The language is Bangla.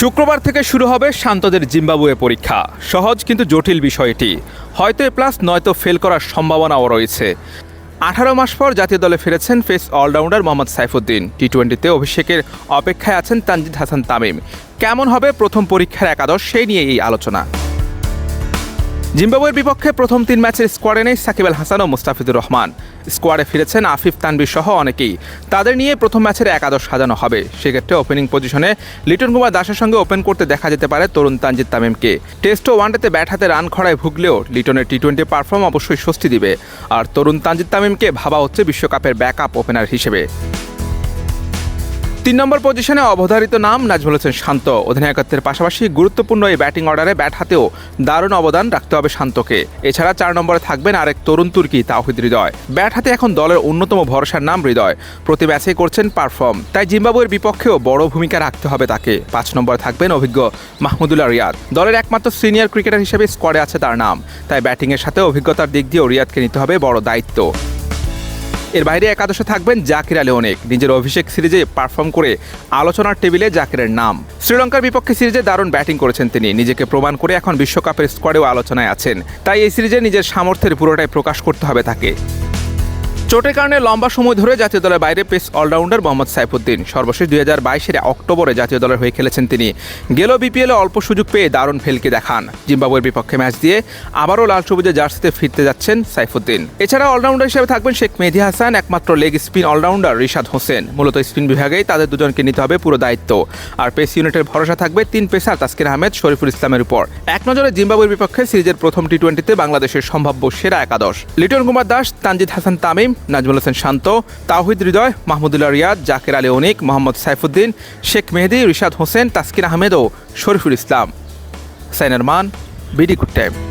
শুক্রবার থেকে শুরু হবে শান্তদের জিম্বাবুয়ে পরীক্ষা। সহজ কিন্তু জটিল বিষয়টি হয়তো এ প্লাস নয়তো ফেল করার সম্ভাবনাও রয়েছে। আঠারো মাস পর জাতীয় দলে ফিরেছেন pace all-rounder Mohammad Saifuddin. T টোয়েন্টিতে অভিষেকের অপেক্ষায় আছেন তানজিদ হাসান তামিম। কেমন হবে প্রথম পরীক্ষার একাদশ, সেই নিয়ে এই আলোচনা। জিম্বাবুয়ের বিপক্ষে প্রথম তিন ম্যাচের স্কোয়াডে নেই সাকিব আল হাসান ও মুস্তাফিজুর রহমান। স্কোয়াডে ফিরেছেন আফিফ তানবির সহ অনেকেই। তাদের নিয়ে প্রথম ম্যাচের একাদশ সাজানো হবে। সেক্ষেত্রে ওপেনিং পজিশনে লিটন কুমার দাসের সঙ্গে ওপেন করতে দেখা যেতে পারে তরুণ তানজিদ তামিমকে। টেস্ট ও ওয়ানডেতে ব্যাট হাতে রান খরায় ভুগলেও লিটনের টি টোয়েন্টি পারফর্ম অবশ্যই স্বস্তি দিবে। আর তরুণ তানজিদ তামিমকে ভাবা হচ্ছে বিশ্বকাপের ব্যাকআপ ওপেনার হিসেবে। তিন নম্বর পজিশনে অবধারিত নাম নাজমুল হোসেন শান্ত। অধিনায়কত্বের পাশাপাশি গুরুত্বপূর্ণ এই ব্যাটিং অর্ডারে ব্যাট হাতেও দারুণ অবদান রাখতে হবে শান্তকে। এছাড়া চার নম্বরে থাকবেন আরেক তরুণ তুর্কি তাওহিদ হৃদয়। ব্যাট হাতে এখন দলের অন্যতম ভরসার নাম হৃদয়। প্রতি ম্যাচেই করছেন পারফর্ম। তাই জিম্বাবুয়ের বিপক্ষেও বড় ভূমিকা রাখতে হবে তাকে। পাঁচ নম্বরে থাকবেন অভিজ্ঞ মাহমুদুল্লাহ রিয়াদ। দলের একমাত্র সিনিয়র ক্রিকেটার হিসেবে স্কোয়াডে আছে তার নাম। তাই ব্যাটিংয়ের সাথে অভিজ্ঞতার দিক দিয়েও রিয়াদকে নিতে হবে বড় দায়িত্ব। এর বাইরে একাদশে থাকবেন জাকির আলী অনেক। নিজের অভিষেক সিরিজে পারফর্ম করে আলোচনার টেবিলে জাকিরের নাম। শ্রীলঙ্কার বিপক্ষে সিরিজে দারুণ ব্যাটিং করেছেন তিনি। নিজেকে প্রমাণ করে এখন বিশ্বকাপের স্কোয়াডেও আলোচনায় আছেন। তাই এই সিরিজে নিজের সামর্থ্যের পুরোটাই প্রকাশ করতে হবে তাকে। চোটের কারণে লম্বা সময় ধরে জাতীয় দলের বাইরে পেস অলরাউন্ডার মোহাম্মদ সাইফুদ্দিন। সর্বশেষ দুই হাজার বাইশের অক্টোবরে জাতীয় দলের হয়ে খেলেছেন তিনি। গেল বিপিএলে অল্প সুযোগ পেয়ে দারুণ ফেলকে দেখান। জিম্বাবুয়ের বিপক্ষে ম্যাচ দিয়ে আবারও লাল সবুজে জার্সিতে ফিরতে যাচ্ছেন সাইফুদ্দিন। এছাড়া অলরাউন্ডার হিসেবে থাকবেন শেখ মেহেদি হাসান, একমাত্র leg spin all-rounder Rishad Hossain. মূলত স্পিন বিভাগেই তাদের দুজনকে নিতে হবে পুরো দায়িত্ব। আর পেস ইউনিটের ভরসা থাকবে তিন পেসার তাসকির আহমেদ, শরীফুল ইসলামের উপর। এক নজরে জিম্বাবুয়ের বিপক্ষে সিরিজের প্রথম টি টোয়েন্টিতে বাংলাদেশের সম্ভাব্য সেরা একাদশ। লিটন কুমার দাস, তানজিদ হাসান তামিম নাজমুল হোসেন শান্ত তাহিদ হৃদয়, মাহমুদুল্লাহ রিয়াদ, জাকের আলী অনিক, মোহাম্মদ সাইফুদ্দিন, শেখ মেহেদি, রিশাদ হোসেন, তাসকিন আহমেদ ও শরীফুল ইসলাম। সাইনার মান বিডি গুড টাইম